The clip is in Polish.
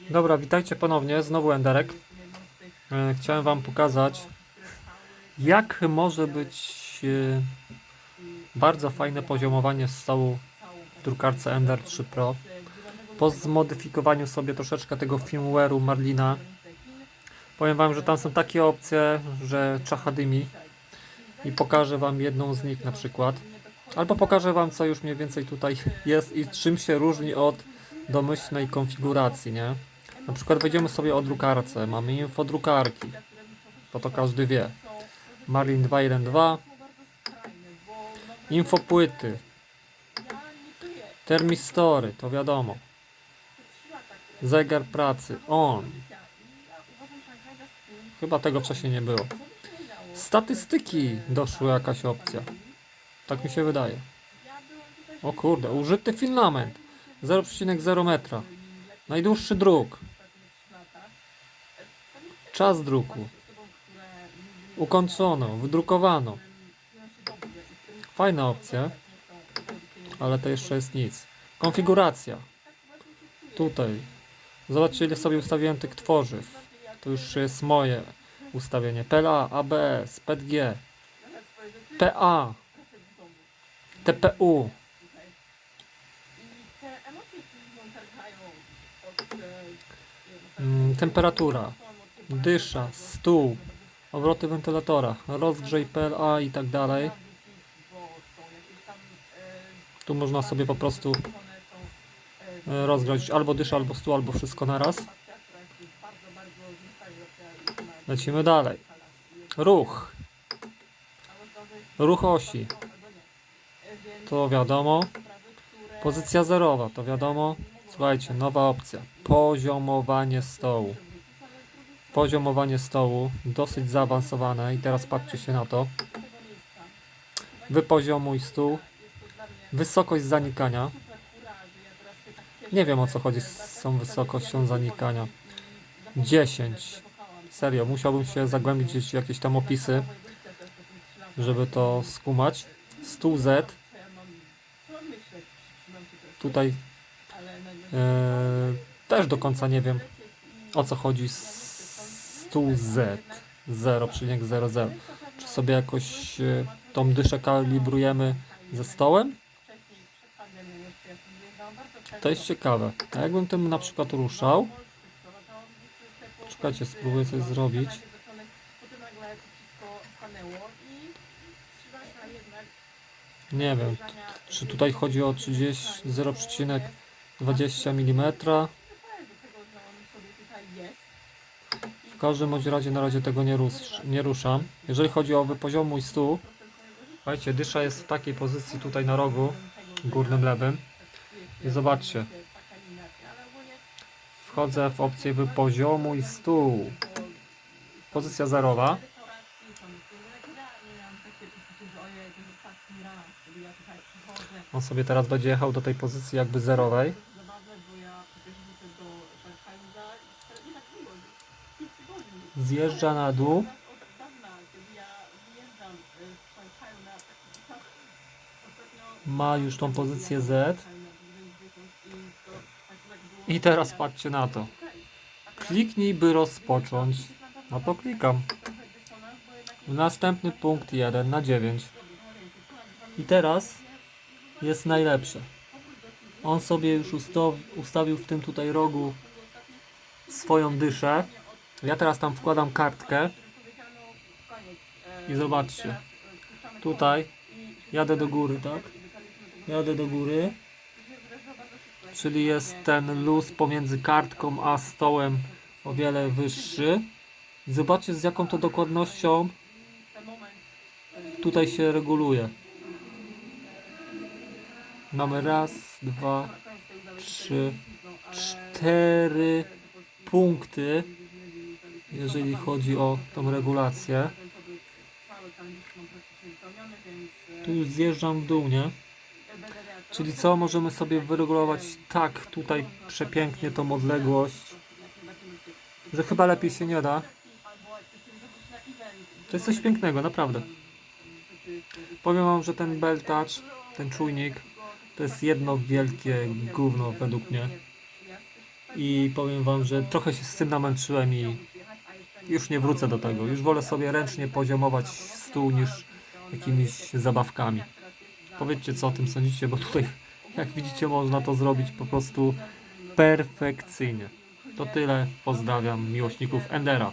Dobra, witajcie ponownie, znowu Enderek. E, Chciałem wam pokazać, jak może być e, bardzo fajne poziomowanie stołu w drukarce Ender 3 Pro. Po zmodyfikowaniu sobie troszeczkę tego firmware'u Marlina. Powiem wam, że tam są takie opcje, że czachadymi. I pokażę wam jedną z nich na przykład. Albo pokażę wam, co już mniej więcej tutaj jest i czym się różni od domyślnej konfiguracji, nie? Na przykład wejdziemy sobie o drukarce, mamy info drukarki, bo to każdy wie. Marlin 212, info płyty, termistory, to wiadomo. Zegar pracy, on. Chyba tego wcześniej nie było. Statystyki doszła jakaś opcja. Tak mi się wydaje. O kurde, użyty filament 0,0 metra. Najdłuższy druk. Czas druku. Ukończono, wydrukowano. Fajna opcja, ale to jeszcze jest nic. Konfiguracja. Tutaj. Zobaczcie ile sobie ustawiłem tych tworzyw. To już jest moje ustawienie. PLA, ABS, PETG, PA, TPU. Temperatura, dysza, stół, obroty wentylatora, rozgrzej PLA i tak dalej. Tu można sobie po prostu e, rozgrzać albo dysza, albo stół, albo wszystko naraz. Lecimy dalej. Ruch. Ruch osi. To wiadomo. Pozycja zerowa, to wiadomo. Słuchajcie, nowa opcja. Poziomowanie stołu. Poziomowanie stołu, dosyć zaawansowane i teraz patrzcie się na to. Wypoziomuj stół. Wysokość zanikania. Nie wiem o co chodzi z tą wysokością zanikania. 10. Serio, musiałbym się zagłębić gdzieś w jakieś tam opisy, żeby to skumać. Stół Z. Tutaj też do końca nie wiem o co chodzi z stół Z 0,00. Czy sobie jakoś e, tą dyszę kalibrujemy ze stołem? To jest ciekawe. A jakbym tym na przykład ruszał, czekajcie, spróbuję coś zrobić. Nie wiem, czy tutaj chodzi o 30 0,20 mm. W każdym bądź razie na razie tego nie, rusz, nie ruszam. Jeżeli chodzi o wypoziomuj stół, słuchajcie, dysza jest w takiej pozycji tutaj na rogu, górnym lewym. I zobaczcie, wchodzę w opcję wypoziomuj stół. Pozycja zerowa. On sobie teraz będzie jechał do tej pozycji jakby zerowej. Zjeżdża na dół. Ma już tą pozycję Z. I teraz patrzcie na to. Kliknij, by rozpocząć. No to klikam. Następny punkt 1 na 9. I teraz jest najlepsze. On sobie już ustaw, ustawił w tym tutaj rogu swoją dyszę. Ja teraz tam wkładam kartkę i zobaczcie. Tutaj jadę do góry, tak? Jadę do góry. Czyli jest ten luz pomiędzy kartką a stołem o wiele wyższy. Zobaczcie z jaką to dokładnością tutaj się reguluje. Mamy raz, dwa, trzy, cztery punkty, jeżeli chodzi o tą regulację. Tu już zjeżdżam w dół, nie? Czyli co? Możemy sobie wyregulować tak tutaj przepięknie tą odległość, że chyba lepiej się nie da. To jest coś pięknego, naprawdę. Powiem wam, że ten bell touch, ten czujnik, to jest jedno wielkie gówno według mnie. i powiem wam, że trochę się z tym namęczyłem i już nie wrócę do tego. Już wolę sobie ręcznie poziomować stół niż jakimiś zabawkami. Powiedzcie co o tym sądzicie, bo tutaj jak widzicie można to zrobić po prostu perfekcyjnie. To tyle. Pozdrawiam miłośników Endera.